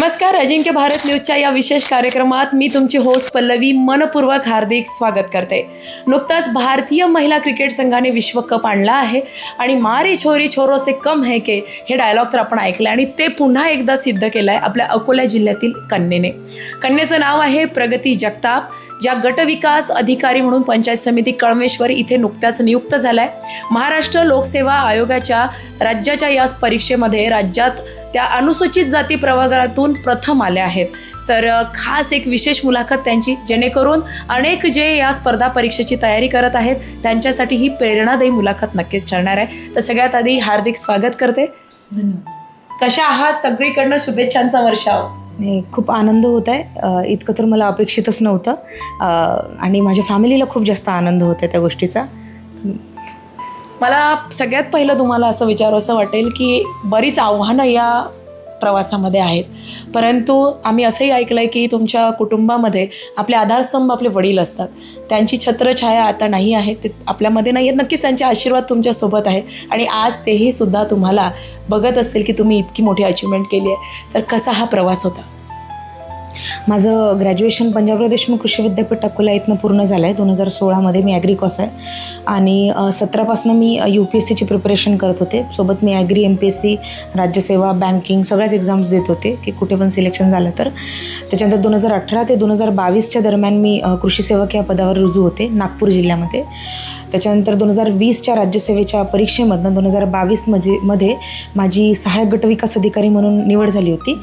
नमस्कार अजिंक्य भारत न्यूजच्या या विशेष कार्यक्रमात मी तुमची होस्ट पल्लवी मनपूर्वक हार्दिक स्वागत करते. नुकताच भारतीय महिला क्रिकेट संघाने विश्वकप आणला आहे आणि मारी छोरी छोरो से कम है के हे डायलॉग तर आपण ऐकलं आणि ते पुन्हा एकदा सिद्ध केलं आहे आपल्या अकोला जिल्ह्यातील कन्येने कन्येचं नाव आहे प्रगती जगताप ज्या गटविकास अधिकारी म्हणून पंचायत समिती कळमेश्वर इथे नुकत्याच नियुक्त झालाय. महाराष्ट्र लोकसेवा आयोगाच्या राज्याच्या या परीक्षेमध्ये राज्यात त्या अनुसूचित जाती प्रवर्गातून प्रथम आल्या आहेत. तर खास एक विशेष मुलाखत त्यांची जेणेकरून अनेक जे या स्पर्धा परीक्षेची तयारी करत आहेत त्यांच्यासाठी ही प्रेरणादायी मुलाखत नक्कीच ठरणार आहे. तर सगळ्यात आधी हार्दिक स्वागत करते. धन्यवाद. कशा आहात? सगळीकडनं शुभेच्छांचा वर्षाव नाही खूप आनंद होत आहे. इतकं तर मला अपेक्षितच नव्हतं. आणि माझ्या फॅमिलीला खूप जास्त आनंद होत आहे त्या गोष्टीचा. मला सगळ्यात पहिलं तुम्हाला असं विचारू असं वाटेल की बरीच आव्हानं या प्रवासामध्ये आहेत. परंतु आम्ही असंही ऐकलं आहे की तुमच्या कुटुंबामध्ये आपले आधारस्तंभ आपले वडील असतात. त्यांची छत्रछाया आता नाही आहे. ते आपल्यामध्ये नाही आहेत. नक्कीच त्यांचे आशीर्वाद तुमच्यासोबत आहे आणि आज तेही सुद्धा तुम्हाला बघत असतील की तुम्ही इतकी मोठी अचिव्हमेंट केली आहे. तर कसा हा प्रवास होता? माझं ग्रॅज्युएशन पंजाबराव देशमुख कृषी विद्यापीठ अकोला इथनं पूर्ण झालं आहे दोन हजार सोळामध्ये मी ॲग्रिकॉस आहे. आणि सतरापासून मी यू पी एस सीची प्रिपरेशन करत होते. सोबत मी agri M P S C राज्यसेवा banking सगळ्याच एक्झाम्स देत होते की कुठे पण सिलेक्शन झालं तर. त्याच्यानंतर दोन हजार अठरा ते दोन हजार बावीसच्या दरम्यान मी कृषी सेवक या पदावर रुजू होते नागपूर जिल्ह्यामध्ये. त्याच्यानंतर दोन हजार वीसच्या राज्यसेवेच्या परीक्षेमधनं दोन हजार बावीसमध्ये मध्ये माझी सहाय्यक गटविकास अधिकारी म्हणून निवड झाली होती.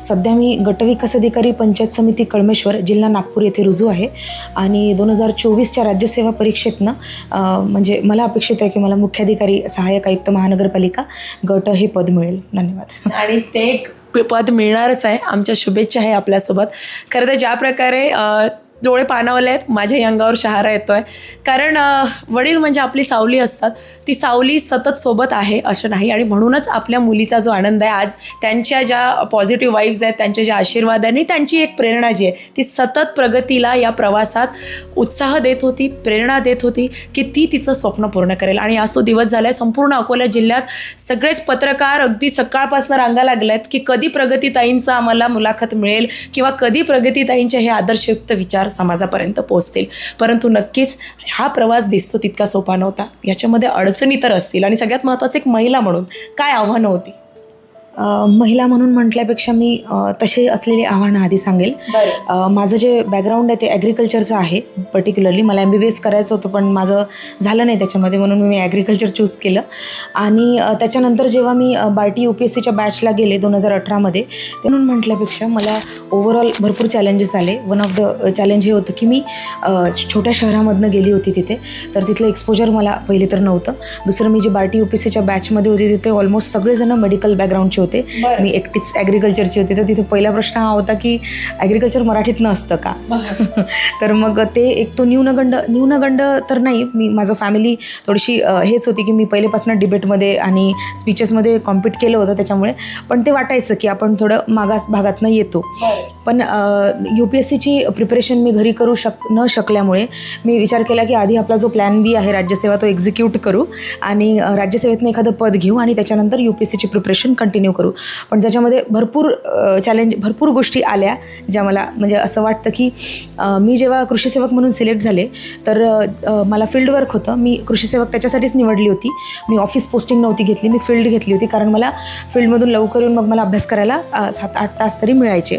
सध्या मी गटविकास अधिकारी पंचायत समिती कळमेश्वर जिल्हा नागपूर येथे रुजू आहे. आणि दोन हजार चोवीसच्या राज्यसेवा परीक्षेतनं म्हणजे मला अपेक्षित आहे की मला मुख्याधिकारी सहाय्यक आयुक्त महानगरपालिका गट हे पद मिळेल. धन्यवाद. आणि ते पद मिळणारच आहे. आमच्या शुभेच्छा आहे आपल्यासोबत. खरं तर ज्या प्रकारे डोळे पाणावले आहेत माझ्याही अंगावर शहारा येतो आहे कारण वडील म्हणजे आपली सावली असतात. ती सावली सतत सोबत आहे असं नाही आणि म्हणूनच आपल्या मुलीचा जो आनंद आहे आज त्यांच्या ज्या पॉझिटिव्ह वाईब्स आहेत त्यांचे जे आशीर्वाद आहे आणि त्यांची एक प्रेरणा जी आहे ती सतत प्रगतीला या प्रवासात उत्साह देत होती प्रेरणा देत होती की ती तिचं स्वप्न पूर्ण करेल. आणि आज तो दिवस झाला आहे संपूर्ण अकोला जिल्ह्यात सगळेच पत्रकार अगदी सकाळपासून रांगा लागल्यात की कधी प्रगतीताईंचं आम्हाला मुलाखत मिळेल किंवा कधी प्रगतीताईंचे हे आदर्शयुक्त विचार समाजापर्यंत पोहोचतील. परंतु नक्कीच हा प्रवास दिसतो तितका सोपा नव्हता. याच्यामध्ये अडचणी तर असतील. आणि सगळ्यात महत्त्वाचं एक महिला म्हणून काय आव्हानं होती? महिला म्हणून म्हटल्यापेक्षा मी तसे असलेली आव्हानं आधी सांगेल. माझं जे बॅकग्राऊंड आहे ते ॲग्रिकल्चरचं आहे पर्टिक्युलरली मला एम बी बी एस करायचं होतं पण माझं झालं नाही त्याच्यामध्ये म्हणून मी ॲग्रिकल्चर चूज केलं. आणि त्याच्यानंतर जेव्हा मी बार्टी यू पी एस सीच्या बॅचला गेले दोन हजार अठरामध्ये ते म्हणून म्हटल्यापेक्षा मला ओव्हरऑल भरपूर चॅलेंजेस आले. वन ऑफ द चॅलेंज हे होतं की मी छोट्या शहरामधनं गेली होती तिथे तर तिथलं एक्सपोजर मला पहिले तर नव्हतं. दुसरं मी जे बार्टी यू पी एस सीच्या बॅचमध्ये होती तिथे ऑलमोस्ट सगळेजण मेडिकल बॅकग्राऊंडचे होते. मी एकटीच ॲग्रिकल्चरची होती. तर तिथे पहिला प्रश्न हा होता की ॲग्रिकल्चर मराठीत नसतं का? तर मग ते एक तो न्यूनगंड न्यूनगंड तर नाही. मी माझं फॅमिली थोडीशी हेच होती की मी पहिलेपासून डिबेटमध्ये आणि स्पीचेसमध्ये कॉम्पिट केलं होतं त्याच्यामुळे. पण ते वाटायचं की आपण थोडं मागास भागातनं येतो. पण यू पी एस सीची प्रिपरेशन मी घरी करू शक न शकल्यामुळे मी विचार केला की आधी आपला जो प्लॅन बी आहे राज्यसेवा तो एक्झिक्यूट करू आणि राज्यसेवेतनं एखादं पद घेऊ आणि त्याच्यानंतर यू पी एस सीची प्रिपरेशन कंटिन्यू करू. पण त्याच्यामध्ये भरपूर चॅलेंज भरपूर गोष्टी आल्या ज्या मला म्हणजे असं वाटतं की मी जेव्हा कृषीसेवक म्हणून सिलेक्ट झाले तर मला फील्ड वर्क होतं. मी कृषीसेवक त्याच्यासाठीच निवडली होती. मी ऑफिस पोस्टिंग नव्हती घेतली. मी फील्ड घेतली होती कारण मला फील्डमधून लवकर येऊन मग मला अभ्यास करायला सात आठ तास तरी मिळायचे.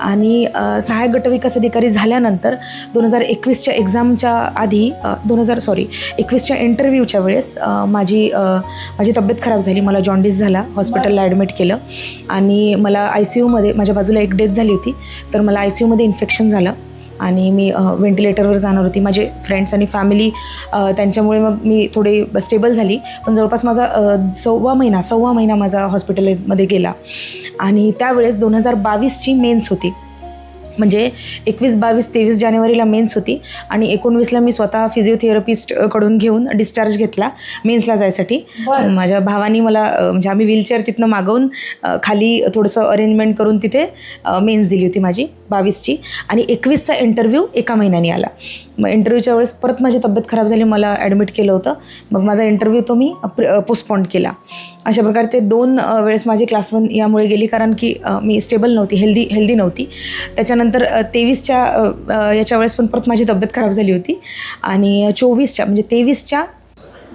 आणि सहाय्यक गटविकास अधिकारी झाल्यानंतर दोन हजार एकवीसच्या एक्झामच्या आधी दोन हजार सॉरी एकवीसच्या इंटरव्ह्यूच्या वेळेस माझी माझी तब्येत खराब झाली. मला जॉन्डिस झाला. हॉस्पिटलला ॲडमिट केलं. आणि मला आय सी यूमध्ये माझ्या बाजूला एक डेथ झाली होती. तर मला आय सी यूमध्ये इन्फेक्शन झालं. आणि मी व्हेंटिलेटरवर जाणार होती. माझे फ्रेंड्स आणि फॅमिली त्यांच्यामुळे मग मी थोडी स्टेबल झाली. पण जवळपास माझा सव्वा महिना सव्वा महिना माझा हॉस्पिटलमध्ये गेला. आणि त्यावेळेस दोन हजार बावीसची मेन्स होती. म्हणजे एकवीस बावीस तेवीस जानेवारीला मेन्स होती आणि एकोणवीसला मी स्वतः फिजिओथेरपिस्टकडून घेऊन डिस्चार्ज घेतला मेन्सला जायसाठी. माझ्या भावानी मला म्हणजे आम्ही व्हीलचेअर तिथनं मागवून खाली थोडंसं अरेंजमेंट करून तिथे मेन्स दिली होती माझी बावीसची. आणि एकवीसचा इंटरव्ह्यू एका महिन्याने आला. मग इंटरव्ह्यूच्या वेळेस परत माझी तब्येत खराब झाली मला ॲडमिट केलं होतं. मग माझा इंटरव्ह्यू तो मी पोस्टपॉन्ड केला. अशा प्रकारे ते दोन वेळेस माझी क्लास वन यामुळे गेली. कारण की मी स्टेबल नव्हती हेल्दी हेल्दी नव्हती. त्याच्यानंतर तेवीसच्या याच्या वेळेस पण परत माझी तब्येत खराब झाली होती. आणि चोवीसच्या म्हणजे तेवीसच्या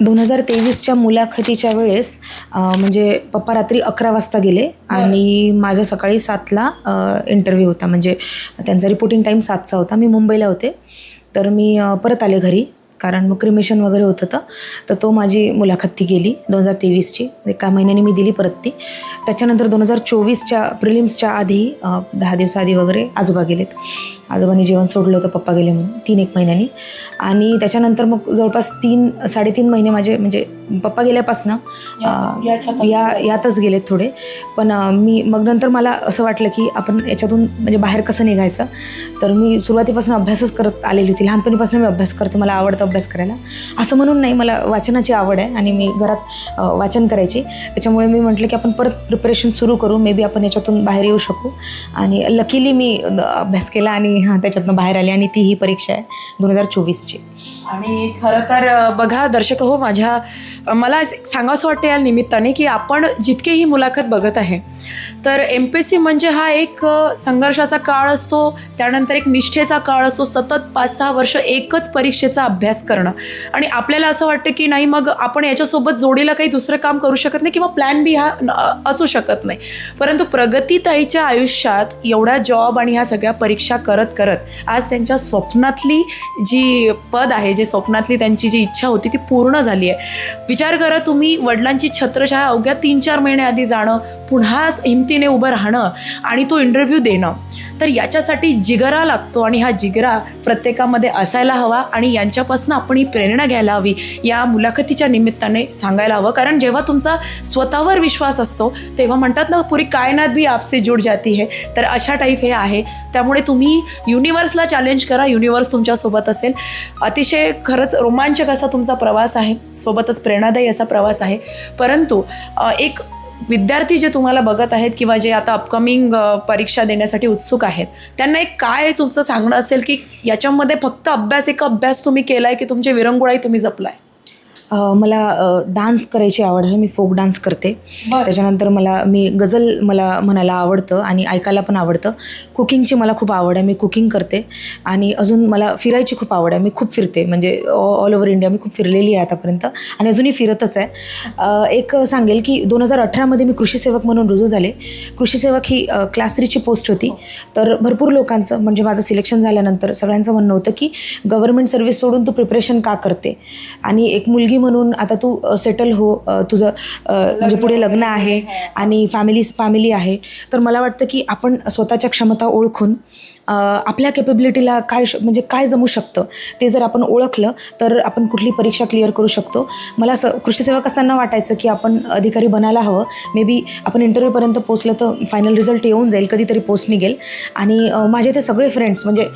दोन हजार तेवीसच्या मुलाखतीच्या वेळेस म्हणजे पप्पा रात्री अकरा वाजता गेले. आणि माझा सकाळी सातला इंटरव्ह्यू होता. म्हणजे त्यांचा रिपोर्टिंग टाईम सातचा होता. मी मुंबईला होते. तर मी परत आले घरी. कारण मग क्रिमेशन वगैरे होत होतं. तर तो माझी मुलाखत ती गेली दोन हजार तेवीसची. म्हणजे एका महिन्याने मी दिली परत ती. त्याच्यानंतर दोन हजार चोवीसच्या प्रिलिम्सच्या आधी दहा दिवसाआधी वगैरे आजोबा गेलेत. आजोबांनी जेवण सोडलं होतं पप्पा गेले म्हणून तीन एक महिन्यांनी. आणि त्याच्यानंतर मग जवळपास तीन साडेतीन महिने माझे म्हणजे पप्पा गेल्यापासनं. या यातच गेलेत थोडे. पण मी मग नंतर मला असं वाटलं की आपण याच्यातून म्हणजे बाहेर कसं निघायचं? तर मी सुरुवातीपासून अभ्यासच करत आलेली होती. लहानपणीपासून मी अभ्यास करते मला आवडतं अभ्यास करायला. असं म्हणून नाही मला वाचनाची आवड आहे आणि मी घरात वाचन करायची. त्याच्यामुळे मी म्हटलं की आपण परत प्रिपरेशन सुरू करू मे बी आपण याच्यातून बाहेर येऊ शकू. आणि लकीली मी अभ्यास केला आणि हां त्याच्यातनं बाहेर आली आणि ती ही परीक्षा आहे दोन हजार चोवीसची. आणि खरं तर बघा दर्शक हो माझ्या मला असं सांगावंसं वाटतं या निमित्ताने की आपण जितके ही मुलाखत बघत आहे तर एम पी एस सी म्हणजे हा एक संघर्षाचा काळ असतो त्यानंतर एक निष्ठेचा काळ असतो सतत पाच सहा वर्ष एकच परीक्षेचा अभ्यास करणं. आणि आपल्याला असं वाटतं की नाही मग आपण याच्यासोबत जोडीला काही दुसरं काम करू शकत नाही किंवा प्लॅन बी हा असू शकत नाही. परंतु प्रगतीताईच्या आयुष्यात एवढा जॉब आणि ह्या सगळ्या परीक्षा करत करत. आज त्यांच्या स्वप्नातली जी पद आहे जे स्वप्नातली त्यांची जी इच्छा होती ती पूर्ण झाली आहे. विचार करा तुम्ही वडिलांची छत्रछाया अवघ्या तीन चार महिने आधी जाणं पुन्हा हिमतीने उभं राहणं आणि तो इंटरव्ह्यू देणं. तर याच्यासाठी जिगरा लागतो आणि हा जिगरा प्रत्येकामध्ये असायला हवा आणि यांच्यापासून आपण ही प्रेरणा घ्यायला हवी. या मुलाखतीच्या निमित्ताने सांगायला हवं. कारण जेव्हा तुमचा स्वतःवर विश्वास असतो तेव्हा म्हणतात ना पुरी कायनात भी आपसे जुड जाती है. तर अशा टाईप हे आहे. त्यामुळे तुम्ही युनिवर्सला चॅलेंज करा युनिवर्स तुमच्यासोबत असेल. अतिशय खरंच रोमांचक असा तुमचा प्रवास आहे. सोबतच प्रेरणादायी असा प्रवास आहे. परंतु एक विद्यार्थी जे तुम्हाला बघत आहेत किंवा जे आता अपकमिंग परीक्षा देण्यासाठी उत्सुक आहेत त्यांना एक काय तुमचं सांगणं असेल की याच्यामध्ये फक्त अभ्यास एक अभ्यास तुम्ही केला आहे की तुमचे विरंगुळाही तुम्ही जपलाय? मला डान्स करायची आवड आहे. मी फोक डान्स करते. त्याच्यानंतर मला मी गझल मला म्हणायला आवडतं आणि ऐकायला पण आवडतं. कुकिंगची मला खूप आवड आहे. मी कुकिंग करते. आणि अजून मला फिरायची खूप आवड आहे. मी खूप फिरते. म्हणजे ऑल ओव्हर इंडिया मी खूप फिरलेली आहे आतापर्यंत. आणि अजूनही फिरतच आहे. एक सांगेल की दोन हजार अठरामध्ये मी कृषी सेवक म्हणून रुजू झाले. कृषी सेवक ही क्लास थ्रीची पोस्ट होती. तर भरपूर लोकांचं म्हणजे माझं सिलेक्शन झाल्यानंतर सगळ्यांचं म्हणणं होतं की गव्हर्नमेंट सर्व्हिस सोडून तू प्रिपरेशन का करते? आणि एक मुलगी म्हणून आता तू सेटल हो तुझं म्हणजे पुढे लग्न आहे आणि फॅमिली फॅमिली आहे. तर मला वाटतं की आपण स्वतःच्या क्षमता ओळखून आपल्या केपेबिलिटीला काय श- म्हणजे काय जमू शकतं ते जर आपण ओळखलं तर आपण कुठली परीक्षा क्लिअर करू शकतो. मला असं कृषी सेवक असताना वाटायचं की आपण अधिकारी बनायला हवं. मे बी आपण इंटरव्ह्यूपर्यंत पोचलं तर फायनल रिझल्ट येऊन जाईल कधीतरी पोस्ट निघेल. आणि माझे ते सगळे फ्रेंड्स म्हणजे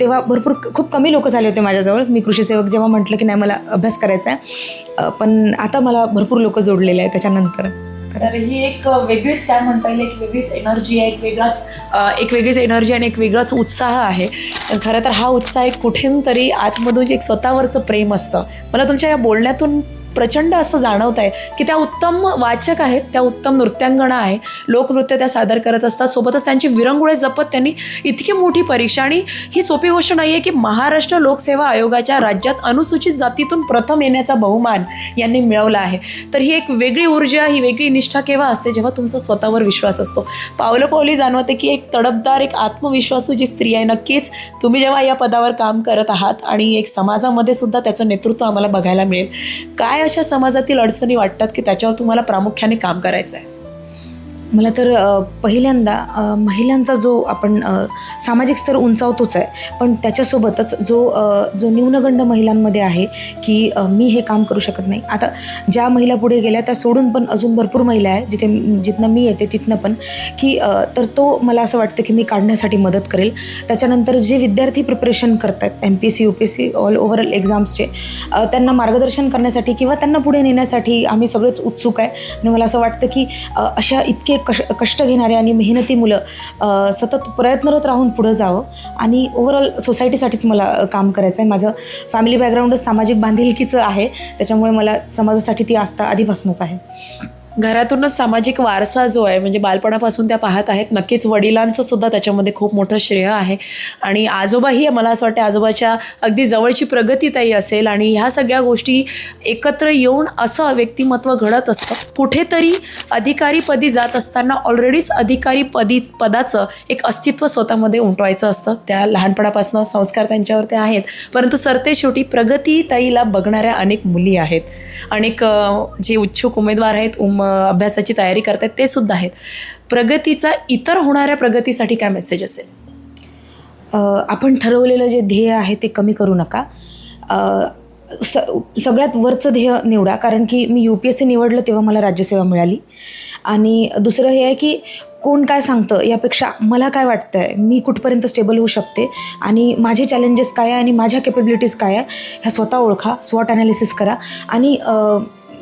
तेव्हा भरपूर खूप कमी लोक झाले होते माझ्याजवळ. मी कृषी सेवक जेव्हा म्हटलं की नाही मला अभ्यास करायचा आहे. पण आता मला भरपूर लोक जोडलेले आहे त्याच्यानंतर. तर ही एक वेगळीच काय म्हणता येईल? एक वेगळीच एनर्जी आहे एक वेगळाच एक वेगळीच एनर्जी आणि एक वेगळाच उत्साह आहे. तर खरं तर हा उत्साह एक कुठून तरी आतमधून एक स्वतःवरचं प्रेम असतं. मला तुमच्या या बोलण्यातून प्रचंड असं जाणवत आहे की त्या उत्तम वाचक आहेत त्या उत्तम नृत्यांगणा आहे. लोकनृत्य त्या सादर करत असतात. सोबतच त्यांची विरंगुळे जपत त्यांनी इतकी मोठी परीक्षा आणि ही सोपी गोष्ट नाही आहे की महाराष्ट्र लोकसेवा आयोगाच्या राज्यात अनुसूचित जातीतून प्रथम येण्याचा बहुमान यांनी मिळवला आहे. तर ही एक वेगळी ऊर्जा ही वेगळी निष्ठा केव्हा असते? जेव्हा तुमचा स्वतःवर विश्वास असतो. पावलं पावली जाणवते की एक तडपदार एक आत्मविश्वासू जी स्त्री आहे नक्कीच तुम्ही जेव्हा या पदावर काम करत आहात आणि एक समाजामध्ये सुद्धा त्याचं नेतृत्व आम्हाला बघायला मिळेल. काय अशा समाजातील अडचणी वाटतात की त्याच्यावर तुम्हाला प्रामुख्याने काम करायचं आहे मला तर पहिल्यांदा महिलांचा जो आपण सामाजिक स्तर उंचावतोच आहे पण त्याच्यासोबतच जो जो न्यूनगंड महिलांमध्ये आहे की मी हे काम करू शकत नाही. आता ज्या महिला पुढे गेल्या त्या सोडून पण अजून भरपूर महिला आहे जिथे जिथनं मी येते तिथनं पण की तर तो मला असं वाटतं की मी काढण्यासाठी मदत करेल. त्याच्यानंतर जे विद्यार्थी प्रिपरेशन करतात M P S C U P S C all overall एक्झाम्सचे त्यांना मार्गदर्शन करण्यासाठी किंवा त्यांना पुढे नेण्यासाठी आम्ही सगळेच उत्सुक आहे. आणि मला असं वाटतं की अशा इतके कश कष्ट घेणारे आणि मेहनती मुलं सतत प्रयत्नरत राहून पुढं जावं. आणि ओव्हरऑल सोसायटीसाठीच मला काम करायचं आहे. माझं फॅमिली बॅकग्राऊंडच सामाजिक बांधिलकीचं आहे. त्याच्यामुळे मला समाजासाठी ती आस्था आधीपासूनच आहे. घरातूनच सामाजिक वारसा जो आहे म्हणजे बालपणापासून त्या पाहत आहेत नक्कीच वडिलांचं सुद्धा त्याच्यामध्ये खूप मोठं श्रेय आहे. आणि आजोबाही मला असं वाटतं आजोबाच्या अगदी जवळची प्रगतीताई असेल आणि ह्या सगळ्या गोष्टी एकत्र येऊन असं व्यक्तिमत्व घडत असतं. कुठेतरी अधिकारीपदी जात असताना ऑलरेडीच अधिकारी पदीच पदाचं एक अस्तित्व स्वतःमध्ये उमटवायचं असतं. त्या लहानपणापासून संस्कार त्यांच्यावरती आहेत. परंतु सरते शेवटी प्रगतीताईला बघणाऱ्या अनेक मुली आहेत. अनेक जे इच्छुक उमेदवार आहेत उम अभ्यासाची तयारी करतात ते सुद्धा आहेत. प्रगतीचा इतर होणाऱ्या प्रगतीसाठी काय मेसेज असेल? आपण ठरवलेलं जे ध्येय आहे ते कमी करू नका. स सगळ्यात वरचं ध्येय निवडा कारण की मी यू पी एस सी निवडलं तेव्हा मला राज्यसेवा मिळाली. आणि दुसरं हे आहे की कोण काय सांगतं यापेक्षा मला काय वाटतं आहे मी कुठपर्यंत स्टेबल होऊ शकते आणि माझे चॅलेंजेस काय आहे आणि माझ्या केपेबिलिटीज काय आहे ह्या स्वतः ओळखा स्वॉट ॲनालिसिस करा. आणि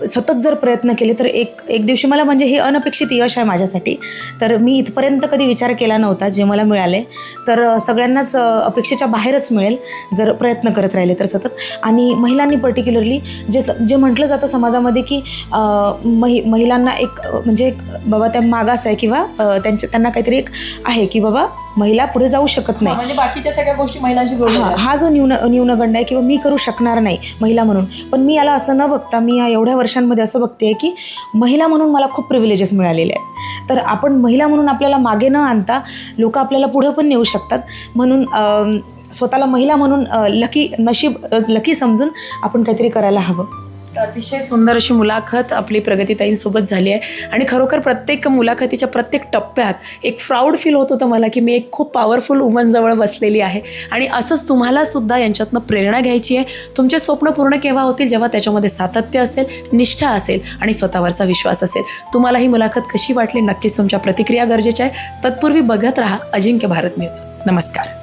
सतत जर प्रयत्न केले तर एक एक दिवशी मला म्हणजे हे अनपेक्षित यश आहे माझ्यासाठी. तर मी इथपर्यंत कधी विचार केला नव्हता जे मला मिळाले. तर सगळ्यांनाच अपेक्षेच्या बाहेरच मिळेल जर प्रयत्न करत राहिले तर सतत. आणि महिलांनी पर्टिक्युलरली जे स जे म्हटलं जातं समाजामध्ये की महि महिलांना एक म्हणजे एक बाबा त्या मागास आहे किंवा त्यांच्या त्यांना काहीतरी एक आहे की बाबा महिला पुढे जाऊ शकत नाही. म्हणजे बाकीच्या सगळ्या गोष्टी महिलांशी हा हा जो न्यून न्यूनगंड आहे किंवा मी करू शकणार नाही महिला म्हणून. पण मी याला असं न बघता मी या एवढ्या वर्षांमध्ये असं बघते की महिला म्हणून मला खूप प्रिव्हिलेजेस मिळालेले आहेत. तर आपण महिला म्हणून आपल्याला मागे न आणता लोक आपल्याला पुढं पण नेऊ शकतात. म्हणून स्वतःला महिला म्हणून लकी नशीब लकी समजून आपण काहीतरी करायला हवं. अतिशय सुंदर अशी मुलाखत आपली प्रगतीताईंसोबत झाली आहे. आणि खरोखर प्रत्येक मुलाखतीच्या प्रत्येक टप्प्यात एक प्राऊड फील होत होतं मला की मी एक खूप पॉवरफुल वुमनजवळ बसलेली आहे. आणि असंच तुम्हाला सुद्धा यांच्यातनं प्रेरणा घ्यायची आहे. तुमचे स्वप्न पूर्ण केव्हा होतील? जेव्हा त्याच्यामध्ये सातत्य असेल निष्ठा असेल आणि स्वतःवरचा विश्वास असेल. तुम्हाला ही मुलाखत कशी वाटली? नक्कीच तुमच्या प्रतिक्रिया गरजेच्या आहे. तत्पूर्वी बघत राहा अजिंक्य भारत न्यूज. नमस्कार.